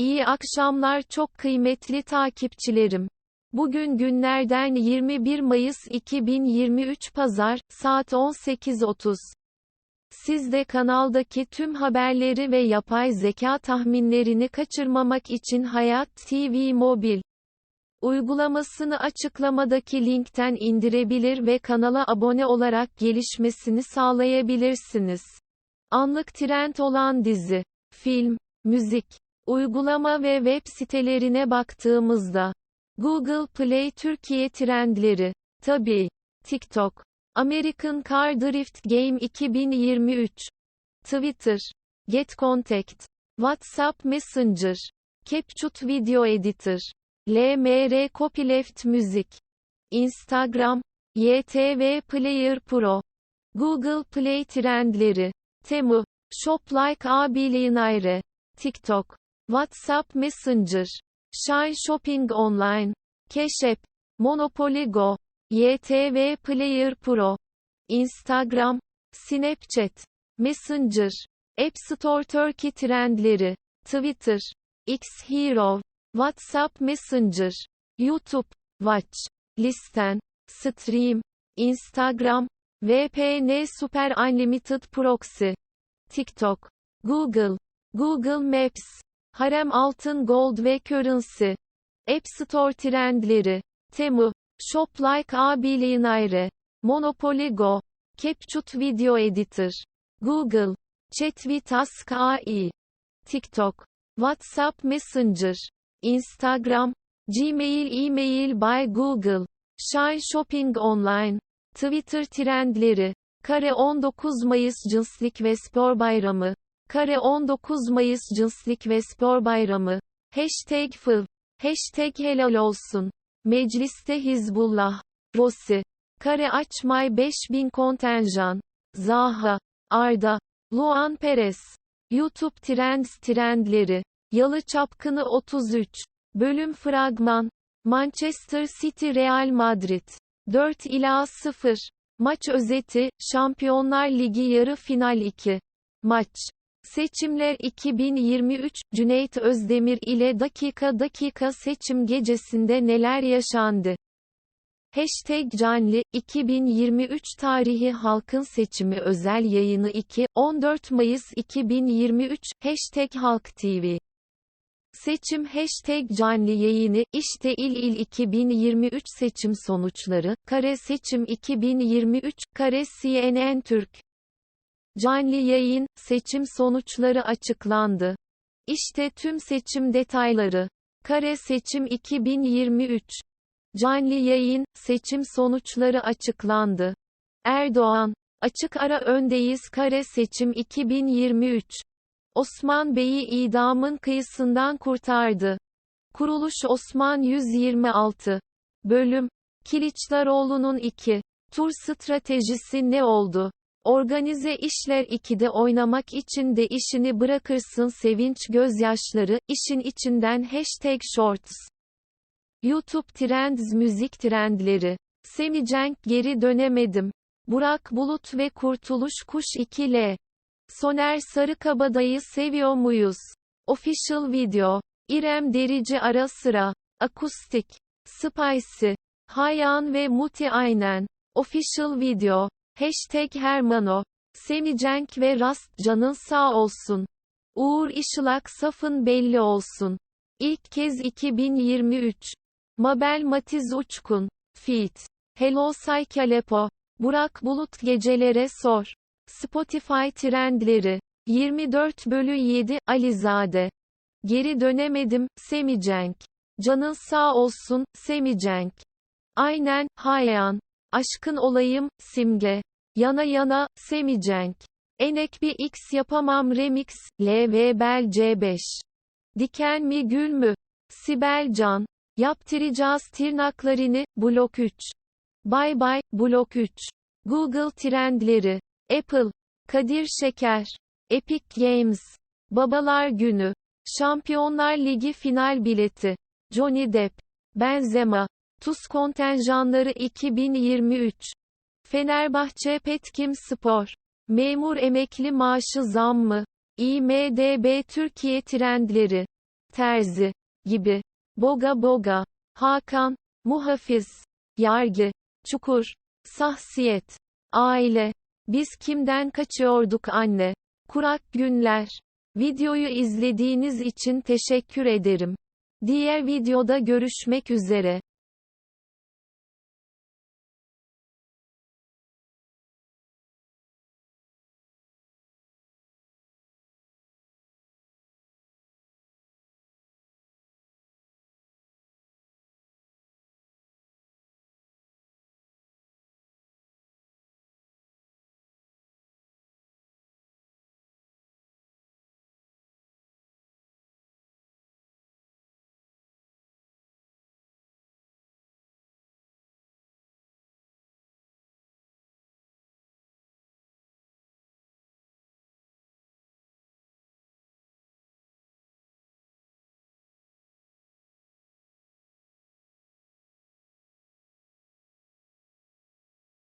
İyi akşamlar çok kıymetli takipçilerim. Bugün günlerden 21 Mayıs 2023 Pazar, saat 18.30. Siz de kanaldaki tüm haberleri ve yapay zeka tahminlerini kaçırmamak için Hayat TV Mobil uygulamasını açıklamadaki linkten indirebilir ve kanala abone olarak gelişmesini sağlayabilirsiniz. Anlık trend olan dizi, film, müzik, uygulama ve web sitelerine baktığımızda Google Play Türkiye trendleri, tabii, TikTok, American Car Drift Game 2023, Twitter, Get Contact, WhatsApp Messenger, CapCut Video Editor, LMR Copyleft Müzik, Instagram, YTV Player Pro, Google Play trendleri, Temu, Shop Like A Billionaire, TikTok, WhatsApp Messenger, Shine Shopping Online, App, Monopoly Go, YTV Player Pro, Instagram, Snapchat, Messenger, App Store Turkey trendleri, Twitter, X Hero, WhatsApp Messenger, YouTube, Watch, Listen, Stream, Instagram, VPN Super Unlimited Proxy, TikTok, Google, Google Maps, Harem Altın Gold ve Currency, App Store trendleri, Temu, Shop Like A Billionaire, Monopoly Go, CapCut Video Editor, Google, ChatWitask AI, TikTok, WhatsApp Messenger, Instagram, Gmail Email by Google, Shine Shopping Online, Twitter trendleri, Kare 19 Mayıs Cinslik ve Spor Bayramı, Kare 19 Mayıs Cinslik ve Spor Bayramı, Hashtag FIV, Hashtag helal olsun, Mecliste Hizbullah, Rossi, Kare Açmay 5000 kontenjan, Zaha, Arda, Luan Perez, YouTube Trends trendleri, Yalı Çapkını 33, bölüm fragman, Manchester City Real Madrid, 4 ila 0, maç özeti, Şampiyonlar Ligi yarı final 2, maç, Seçimler 2023, Cüneyt Özdemir ile dakika dakika seçim gecesinde neler yaşandı? Hashtag Canli, 2023 tarihi halkın seçimi özel yayını 2, 14 Mayıs 2023, Hashtag Halk TV. Seçim Hashtag Canli yayını, işte il il 2023 seçim sonuçları, kare seçim 2023, kare CNN Türk. Canlı yayın, seçim sonuçları açıklandı. İşte tüm seçim detayları. Kare seçim 2023. Canlı yayın, seçim sonuçları açıklandı. Erdoğan, açık ara öndeyiz kare seçim 2023. Osman Bey'i idamın kıyısından kurtardı. Kuruluş Osman 126. Bölüm. Kiliçdaroğlu'nun 2. Tur stratejisi ne oldu? Organize işler 2'de oynamak için de işini bırakırsın sevinç gözyaşları, işin içinden hashtag shorts. YouTube Trends müzik trendleri. Semicenk geri dönemedim. Burak Bulut ve Kurtuluş Kuş 2L. Soner Sarıkabadayı seviyor muyuz? Official video. İrem Derici ara sıra. Akustik. Spicy. Hayan ve Muti Aynen. Official video. Hashtag Hermano. Semicenk ve Rast canın sağ olsun. Uğur İşılak safın belli olsun. İlk kez 2023. Mabel Matiz Uçkun. Feat. Hello Saykalepo. Burak Bulut gecelere sor. Spotify trendleri. 24 bölü 7 Alizade. Geri dönemedim, Semicenk. Canın sağ olsun, Semicenk. Aynen, Hayan. Aşkın olayım, Simge. Yana yana, Semicenk. Enek bir X yapamam remix, LV Bel C5. Diken mi gül mü? Sibel Can. Yaptıracağız tırnaklarını, blok 3. Bye bye, blok 3. Google trendleri. Apple. Kadir Şeker. Epic Games. Babalar Günü. Şampiyonlar Ligi final bileti. Johnny Depp. Benzema. TUS kontenjanları 2023. Fenerbahçe Petkim Spor. Memur emekli maaşı zam mı? IMDB Türkiye trendleri. terzi, gibi. Boga boga, Hakan, muhafiz, yargı, çukur, sahsiyet, aile. Biz kimden kaçıyorduk anne? Kurak günler. Videoyu izlediğiniz için teşekkür ederim. Diğer videoda görüşmek üzere.